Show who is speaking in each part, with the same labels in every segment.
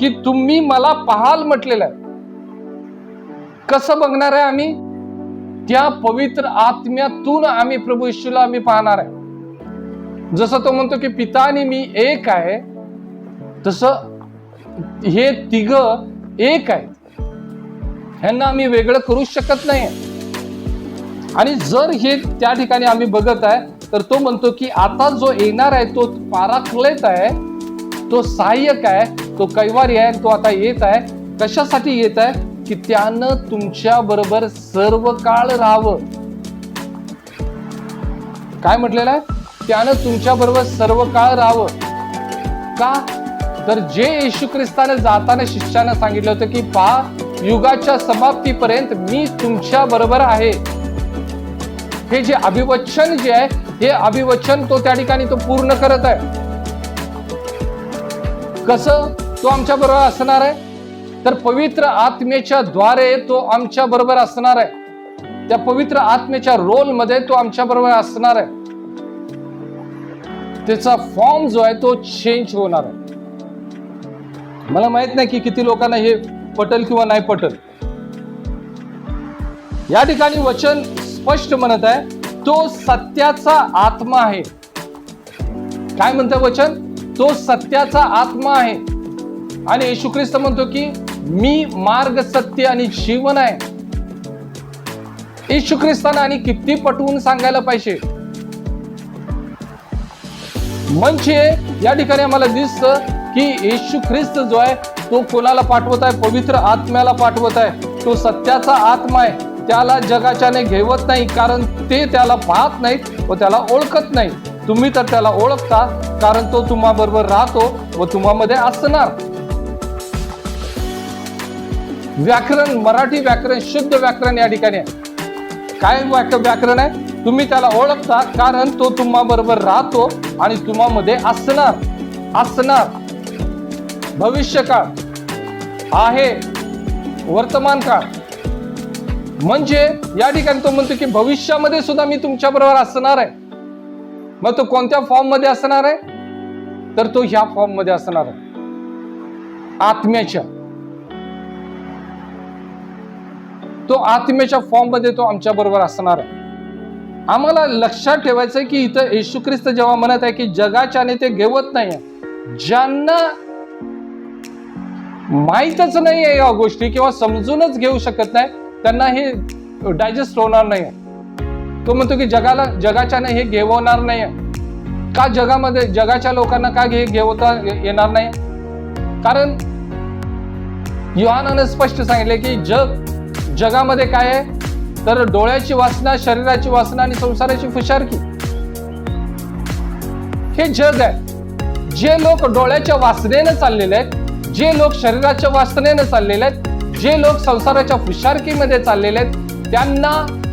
Speaker 1: की तुम्ही मला पाहाल म्हटलेलं आहे. कसं बघणार आहे आम्ही? त्या पवित्र आत्म्यातून आम्ही प्रभू येशूला आम्ही पाहणार आहे. जसं तो म्हणतो की पिता आणि मी एक आहे तसं हे तिघ एक आहेत. ह्यांना आम्ही वेगळं करू शकत नाही. आणि जर हे त्या ठिकाणी आम्ही बघत आहे तर तो म्हणतो की आता जो येणार आहे तो पाराखलेत आहे तो सहाय्यक आहे तो कैवारी आहे तो आता येत आहे. कशासाठी येत आहे? की त्यानं तुमच्या बरोबर सर्व काळ राहावं. काय म्हटलेलं आहे? त्यानं तुमच्या बरोबर सर्व काळ राहावं. का? तर जे येशू ख्रिस्ताने जाताना शिष्यानं सांगितलं होतं की पहा युगाच्या समाप्तीपर्यंत मी तुमच्या बरोबर आहे. हे जे अभिवचन जे आहे हे अभिवचन तो त्या ठिकाणी तो पूर्ण करत आहे. कसं? तो आमच्या बरोबर असणार आहे. तर पवित्र आत्मेच्या द्वारे तो आमच्या बरोबर असणार आहे. त्या पवित्र आत्मेच्या रोलमध्ये तो आमच्या बरोबर असणार आहे. त्याचा फॉर्म जो आहे तो चेंज होणार आहे. मला माहीत नाही की किती लोकांना हे पटल किंवा नाही पटल. या ठिकाणी वचन स्पष्ट म्हणत आहे तो सत्याचा आत्मा आहे. काय म्हणतं वचन? तो सत्याचा आत्मा आहे. आणि येशू ख्रिस्त म्हणतो की मी मार्ग सत्य आणि जीवन आहे. येशू ख्रिस्तानं आणि किती पटवून सांगायला पाहिजे? म्हणजे या ठिकाणी आम्हाला दिसतं की येशू ख्रिस्त जो आहे तो कोणाला पाठवत आहे? पवित्र आत्म्याला पाठवत आहे. तो सत्याचा आत्मा आहे. त्याला जगाच्याने घेवत नाही कारण ते त्याला पाहत नाहीत व त्याला ओळखत नाही. तुम्ही तर त्याला ओळखता कारण तो तुम्हा बरोबर राहतो व तुम्हामध्ये असणार. व्याकरण मराठी व्याकरण शुद्ध व्याकरण या ठिकाणी आहे. काय वाक्य व्याकरण आहे. तुम्ही त्याला ओळखता कारण तो तुम्हा बरोबर राहतो आणि तुम्हामध्ये असणार असणार. भविष्यकाळ आहे वर्तमान काळ म्हणजे या ठिकाणी तो म्हणतो की भविष्यामध्ये सुद्धा मी तुमच्या बरोबर असणार आहे. मग तो कोणत्या फॉर्ममध्ये असणार आहे? तर तो ह्या फॉर्ममध्ये असणार आहे. आत्म्याच्या. तो आत्म्याच्या फॉर्ममध्ये तो आमच्या बरोबर असणार आहे. आम्हाला लक्षात ठेवायचं की इथं येशू ख्रिस्त जेव्हा म्हणत आहे की जगाच्याने ते घेवत नाही ज्यांना माहीतच नाही आहे या गोष्टी किंवा समजूनच घेऊ शकत नाही त्यांना हे डायजेस्ट होणार नाही तो म्हणतो की जगाला जगाच्याने हे घेवणार नाही का जगामध्ये जगाच्या लोकांना का घे घेवता येणार नाही? कारण युहानानं स्पष्ट सांगितले की जग जगामध्ये काय आहे? तर डोळ्याची वासना शरीराची वासना आणि संसाराची फुशारकी हे जग आहे. जे लोक डोळ्याच्या वासनेनं चाललेले आहेत जे लोक शरीराच्या वासनेनं चाललेले आहेत जे लोक संसाराच्या फुशारकीमध्ये चाललेले आहेत त्यांना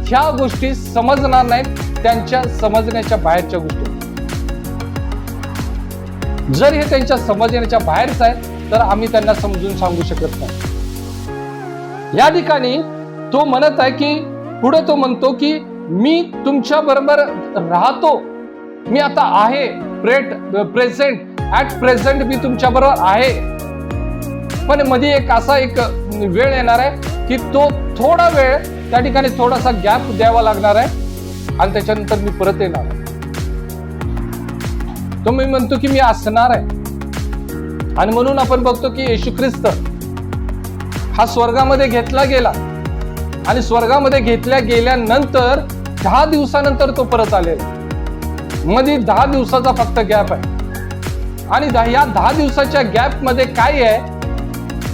Speaker 1: ह्या गोष्टी समजणार नाहीत त्यांच्या समजण्याच्या बाहेरच्या गोष्टी. जर हे त्यांच्या समजण्याच्या बाहेरच आहे तर आम्ही त्यांना समजून सांगू शकत नाही. या ठिकाणी तो म्हणत आहे की पुढे तो म्हणतो की मी तुमच्या बरोबर राहतो. मी आता आहे प्रेट प्रेझेंट ऍट प्रेझेंट मी तुमच्या बरोबर आहे. पण मध्ये एक असा एक वेळ येणार आहे की तो थोडा वेळ त्या ठिकाणी थोडासा गॅप द्यावा लागणार आहे आणि त्याच्यानंतर मी परत येणार आहे. तो मी म्हणतो की मी असणार आहे. आणि म्हणून आपण बघतो की येशू ख्रिस्त हा स्वर्गामध्ये घेतला गेला. आणि स्वर्गामध्ये घेतल्या गेल्यानंतर दहा दिवसानंतर तो परत आलेला. मध्ये दहा दिवसाचा फक्त गॅप आहे. आणि या दहा दिवसाच्या गॅपमध्ये काय आहे?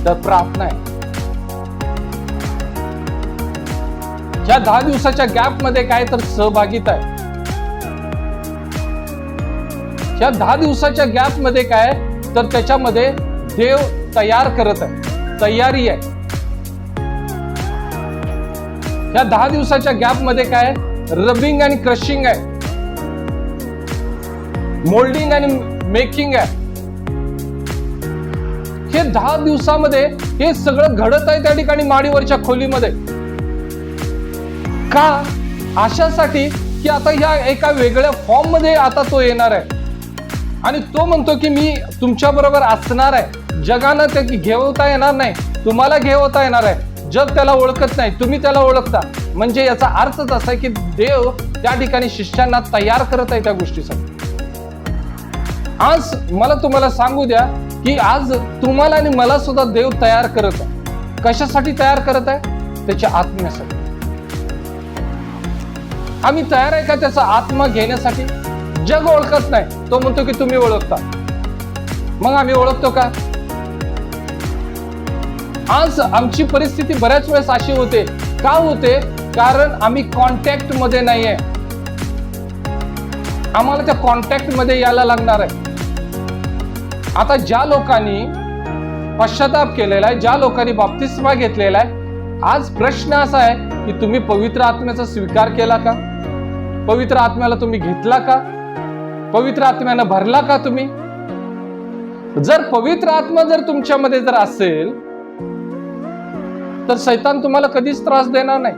Speaker 1: तर प्रार्थना आहे. या दहा दिवसाच्या गॅपमध्ये काय तर सहभागिता आहे. या दहा दिवसाच्या गॅपमध्ये काय तर त्याच्यामध्ये देव तयार करत आहे. तयारी आहे. या दहा दिवसाच्या गॅपमध्ये काय रबिंग आणि क्रशिंग आहे. मोल्डिंग आणि मेकिंग आहे. हे दहा दिवसामध्ये हे सगळं घडत आहे त्या ठिकाणी माडीवरच्या खोलीमध्ये. का? अशासाठी की आता ह्या एका वेगळ्या फॉर्ममध्ये आता तो येणार आहे. आणि तो म्हणतो की मी तुमच्या बरोबर असणार आहे. जगानं ते घेवता येणार नाही. तुम्हाला घेवता येणार आहे. जग त्याला ओळखत नाही तुम्ही त्याला ओळखता. म्हणजे याचा अर्थच असा आहे की देव त्या ठिकाणी शिष्यांना तयार करत आहे त्या गोष्टीसाठी. आज मला तुम्हाला सांगू द्या की आज तुम्हाला आणि मला सुद्धा देव तयार करत आहे. कशासाठी तयार करत आहे? त्याच्या आत्म्यासाठी. आम्ही तयार आहे का त्याचा आत्मा घेण्यासाठी? जग ओळखत नाही तो म्हणतो की तुम्ही ओळखता. मग आम्ही ओळखतो का? आज आमची परिस्थिती बऱ्याच वेळेस अशी होते. का होते? कारण आम्ही कॉन्टॅक्टमध्ये नाहीये. आम्हाला त्या कॉन्टॅक्टमध्ये यायला लागणार आहे. आता ज्या लोकांनी पश्चाताप केलेला आहे ज्या लोकांनी बाप्तिस्मा घेतलेला आहे आज प्रश्न असा आहे की तुम्ही पवित्र आत्म्याचा स्वीकार केला का? पवित्र आत्म्याला तुम्ही घेतला का? पवित्र आत्म्यानं भरला का तुम्ही? जर पवित्र आत्मा जर तुमच्यामध्ये जर असेल तर सैतान तुम्हाला कधीच त्रास देणार नाही.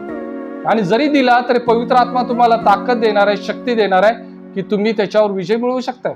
Speaker 1: आणि जरी दिला तरी पवित्र आत्मा तुम्हाला ताकद देणार आहे शक्ती देणार आहे की तुम्ही त्याच्यावर विजय मिळवू शकताय